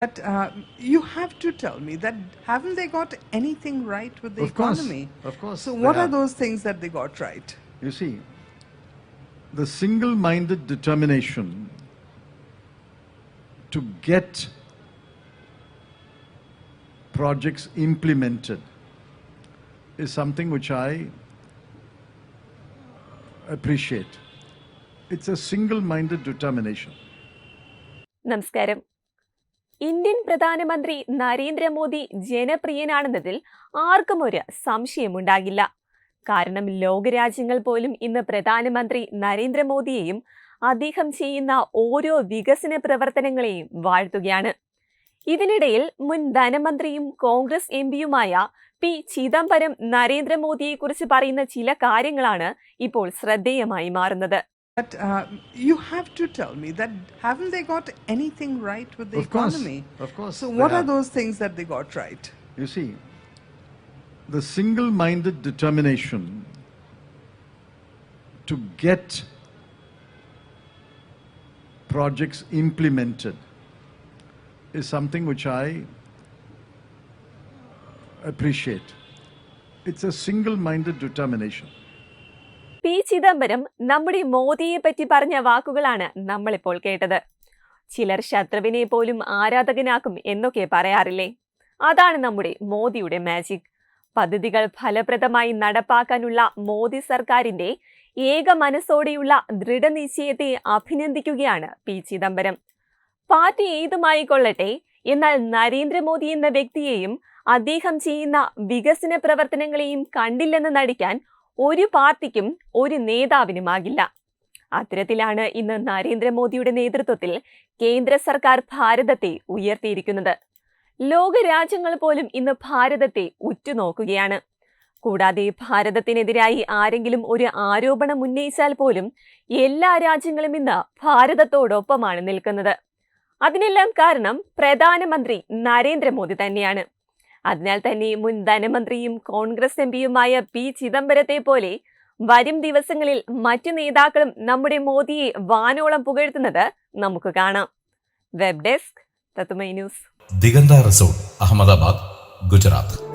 But uh, you have to tell me that haven't they got anything right with the Of course, economy? of course So they what are have. those things that they got right? You see, the single minded determination to get projects implemented is something which I appreciate. It's a single minded determination. നമസ്കാരം Indian പ്രധാനമന്ത്രി നരേന്ദ്രമോദി ജനപ്രിയനാണെന്നതിൽ ആർക്കും ഒരു സംശയമുണ്ടാകില്ല. കാരണം ലോകരാജ്യങ്ങൾ പോലും ഇന്ന് പ്രധാനമന്ത്രി നരേന്ദ്രമോദിയെയും അദ്ദേഹം ചെയ്യുന്ന ഓരോ വികസന പ്രവർത്തനങ്ങളെയും വാഴ്ത്തുകയാണ്. ഇതിനിടയിൽ മുൻ ധനമന്ത്രിയും കോൺഗ്രസ് എം പിയുമായ പി. ചിദംബരം നരേന്ദ്രമോദിയെക്കുറിച്ച് പറയുന്ന ചില കാര്യങ്ങളാണ് ഇപ്പോൾ ശ്രദ്ധേയമായി മാറുന്നത്. But uh, you have to tell me that haven't they got anything right with the Of course, economy? of course So what are those things that they got right? You see, the single minded determination to get projects implemented is something which I appreciate. It's a single minded determination. P Chidambaram നമ്മുടെ മോദിയെ പറ്റി പറഞ്ഞ വാക്കുകളാണ് നമ്മളിപ്പോൾ കേട്ടത്. ചിലർ ശത്രുവിനെ പോലും ആരാധകനാക്കും എന്നൊക്കെ പറയാറില്ലേ? അതാണ് നമ്മുടെ മോദിയുടെ മാജിക് പദ്ധതികൾ ഫലപ്രദമായി നടപ്പാക്കാനുള്ള മോദി സർക്കാരിന്റെ ഏക മനസ്സോടെയുള്ള ദൃഢനിശ്ചയത്തെ അഭിനന്ദിക്കുകയാണ് പി ചിദംബരം. പാർട്ടി ഏതുമായി കൊള്ളട്ടെ എന്നാൽ നരേന്ദ്രമോദി എന്ന വ്യക്തിയെയും അദ്ദേഹം ചെയ്യുന്ന വികസന പ്രവർത്തനങ്ങളെയും കണ്ടില്ലെന്ന് നടിക്കാൻ ഒരു പാർട്ടിക്കും ഒരു നേതാവിനുമാകില്ല. അത്തരത്തിലാണ് ഇന്ന് നരേന്ദ്രമോദിയുടെ നേതൃത്വത്തിൽ കേന്ദ്ര സർക്കാർ ഭാരതത്തെ ഉയർത്തിയിരിക്കുന്നത്. ലോകരാജ്യങ്ങൾ പോലും ഇന്ന് ഭാരതത്തെ ഉറ്റുനോക്കുകയാണ്. കൂടാതെ ഭാരതത്തിനെതിരായി ആരെങ്കിലും ഒരു ആരോപണം ഉന്നയിച്ചാൽ പോലും എല്ലാ രാജ്യങ്ങളും ഇന്ന് ഭാരതത്തോടൊപ്പമാണ് നിൽക്കുന്നത്. അതിനെല്ലാം കാരണം പ്രധാനമന്ത്രി നരേന്ദ്രമോദി തന്നെയാണ്. അതിനാൽ തന്നെ മുൻ ധനമന്ത്രിയും കോൺഗ്രസ് എം പിയുമായ പി. ചിദംബരത്തെ പോലെ വരും ദിവസങ്ങളിൽ മറ്റു നേതാക്കളും നമ്മുടെ മോദിയെ വാനോളം പുകഴ്ത്തുന്നത് നമുക്ക് കാണാം. Web desk news. Diganta resort Ahmedabad Gujarat.